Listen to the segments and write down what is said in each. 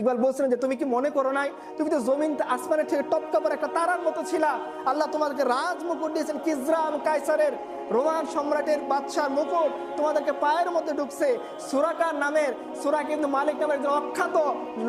ইকবাল বলছিলেন যে, তুমি কি মনে করো নাই? তুমি তো জমিন আসমানের থেকে টপকা পরে একটা তারার মতো ছিলা। আল্লাহ তোমাদেরকে রাজ মুকুট দিয়েছেন, কিজরাম কাইসারের রোমান সম্রাটের বাদশার মুকুট। তোমাদেরকে পায়ের মধ্যে ঢুকছে সুরাকার নামের, সুরা কিন্তু মালিক নামের একজন অখ্যাত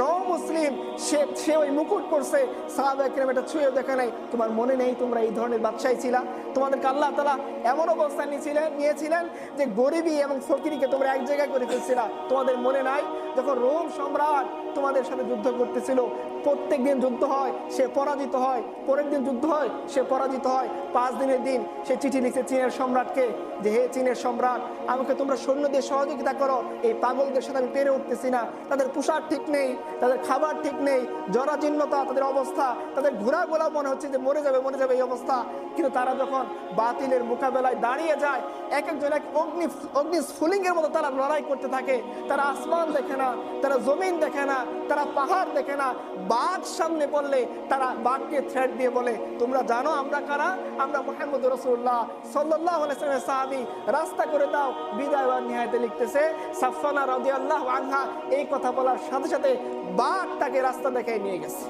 ন মুসলিম সে সে ওই মুকুট করছে সাহাব এটা ছুঁয়ে দেখে নাই। তোমার মনে নেই তোমরা এই ধরনের বাদশাহী ছিলা? তোমাদেরকে আল্লাহ তালা এমন অবস্থা নিয়েছিলেন নিয়েছিলেন যে গরিবী এবং ফকিরিকে তোমরা এক জায়গায় করে ফেলছিলা। তোমাদের মনে নাই যখন রোম সম্রাট তোমাদের সাথে যুদ্ধ করতেছিল প্রত্যেক দিন যুদ্ধ হয়, সে পরাজিত হয়। পরের দিন যুদ্ধ হয়, সে পরাজিত হয়। পাঁচ দিনের দিন সে চিঠি লিখছে চীনের সম্রাটকে যে, হে চীনের সম্রাট, আমাকে তোমরা সৈন্য দিয়ে সহযোগিতা করো। এই পাগলদের সাথে আমি পেরে উঠতেছি না। তাদের পোশাক ঠিক নেই, তাদের খাবার ঠিক নেই, জরাজীর্ণতা, তাদের অবস্থা, তাদের ঘোরাগোলা মনে হচ্ছে যে, মরে যাবে মরে যাবে এই অবস্থা। কিন্তু তারা যখন বাতিলের মোকাবেলায় দাঁড়িয়ে যায়, এক একজন এক অগ্নি অগ্নি স্ফুলিঙ্গের মতো তারা লড়াই করতে থাকে। তারা আসমান দেখে না, তারা জমিন দেখে না, তারা পাহাড় দেখে না। বাঘ সামনে পড়লে তারা বাঘকে থ্রেড দিয়ে বলে, তোমরা জানো আমরা কারা? আমরা মোহাম্মদ রসুল্লাহ সাল্লাহ সাহাবি। রাস্তা করে দাও। বিদায় নিহায়তে লিখতেছে সাফানা রাজি আল্লাহ আনহা এই কথা বলার সাথে সাথে বাঘ তাকে রাস্তা দেখায় নিয়ে গেছে।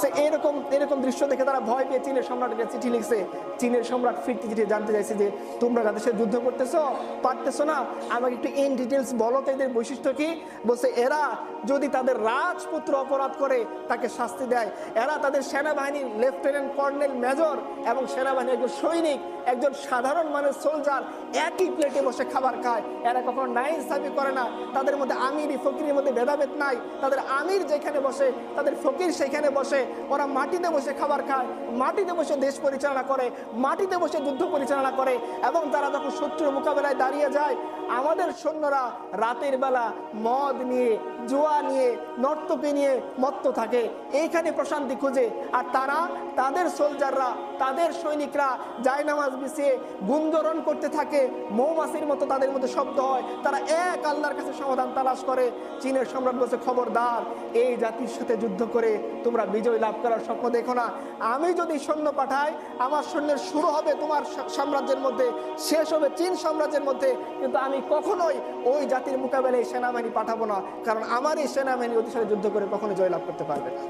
সে এরকম এরকম দৃশ্য দেখে তারা ভয় পেয়ে চীনের সম্রাটকে চিঠি লিখছে। চীনের সম্রাট ফিরতে চিঠি জানতে চাইছে যে, তোমরা তাদের সাথে যুদ্ধ করতেছো? পারতেছো না? আমাকে একটু ইন ডিটেলস বলো তো এদের বৈশিষ্ট্য কি? বলছে, এরা যদি তাদের রাজপুত্র অপরাধ করে, তাকে শাস্তি দেয়। এরা তাদের সেনাবাহিনীর লেফটেন্যান্ট কর্নেল মেজর এবং সেনাবাহিনীর একজন সৈনিক, একজন সাধারণ মানুষ সোলজার একই প্লেটে বসে খাবার খায়। এরা কখনো নাইন সাবি করে না। তাদের মধ্যে আমিরি ফকিরের মধ্যে ভেদাভেদ নাই। তাদের আমির যেখানে বসে, তাদের ফকির সেখানে বসে। ওরা মাটিতে বসে খাবার খায়, মাটিতে বসে দেশ পরিচালনা করে, মাটিতে বসে যুদ্ধ পরিচালনা করে, এবং তারা যখন শত্রুর মোকাবেলায় দাঁড়িয়ে যায়, আমাদের সৈন্যরা রাতের বেলা মদ নিয়ে, জুয়া নিয়ে, নর্তকী নিয়ে মত্ত থাকে। এইখানে প্রশান্তি খুঁজে, আর তারা, তাদের সোলজাররা, তাদের সৈনিকরা জায়নামাজ বিছিয়ে গুঞ্জরণ করতে থাকে, মৌমাছির মতো তাদের মধ্যে শব্দ হয়, তারা এক আল্লাহর কাছে সমাধান তালাশ করে। চীনের সম্রাট বলছে, খবরদার, এই জাতির সাথে যুদ্ধ করে তোমরা বিজয় লাভ করার স্বপ্ন দেখো না। আমি যদি সৈন্য পাঠাই, আমার সৈন্যের শুরু হবে তোমার সাম্রাজ্যের মধ্যে, শেষ হবে চীন সাম্রাজ্যের মধ্যে। কিন্তু আমি কখনোই ওই জাতির মোকাবেলায় সেনাবাহিনী পাঠাবো না, কারণ আমার এই সেনাবাহিনী অতিশয় যুদ্ধ করে কখনো জয়লাভ করতে পারবে না।